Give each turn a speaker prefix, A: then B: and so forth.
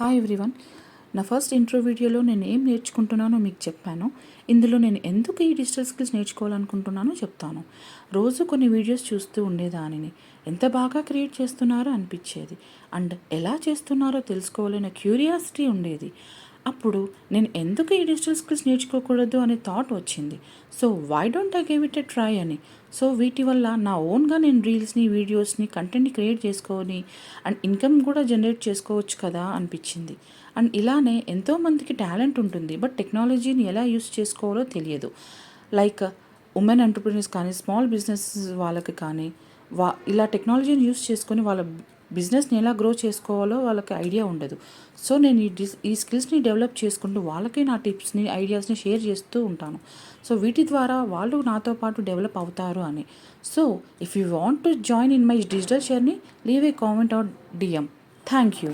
A: Hi everyone నా first intro వీడియోలో నేను ఏం నేర్చుకుంటున్నానో మీకు చెప్పాను. ఇందులో నేను ఎందుకు ఈ డిజిటల్ స్కిల్స్ నేర్చుకోవాలనుకుంటున్నానో చెప్తాను. రోజు కొన్ని వీడియోస్ చూస్తూ ఉండేదానిని. ఎంత బాగా క్రియేట్ చేస్తున్నారో అనిపించేది. అండ్ ఎలా చేస్తున్నారో తెలుసుకోవాలనే క్యూరియాసిటీ ఉండేది. అప్పుడు నేను ఎందుకు ఈ డిజిటల్ స్కిల్స్ నేర్చుకోకూడదు అనే థాట్ వచ్చింది. So why don't I gave it a try అని. సో వీటి వల్ల నా ఓన్గా నేను రీల్స్ని వీడియోస్ని కంటెంట్ని క్రియేట్ చేసుకొని అండ్ ఇన్కమ్ కూడా జనరేట్ చేసుకోవచ్చు కదా అనిపించింది. అండ్ ఇలానే ఎంతోమందికి టాలెంట్ ఉంటుంది బట్ టెక్నాలజీని ఎలా యూస్ చేసుకోవాలో తెలియదు. లైక్ ఉమెన్ ఎంటర్ప్రీనర్స్ కానీ స్మాల్ బిజినెస్ వాళ్ళకి కానీ వా ఇలా టెక్నాలజీని యూస్ చేసుకొని వాళ్ళ బిజినెస్ని ఎలా గ్రో చేసుకోవాలో వాళ్ళకి ఐడియా ఉండదు. సో నేను ఈ డిస్ ఈ స్కిల్స్ని డెవలప్ చేసుకుంటూ వాళ్ళకే నా టిప్స్ని ఐడియాస్ని షేర్ చేస్తూ ఉంటాను. సో వీటి ద్వారా వాళ్ళు నాతో పాటు డెవలప్ అవుతారు అని. So if you want to join in my digital షేర్ని leave a comment or DM thank you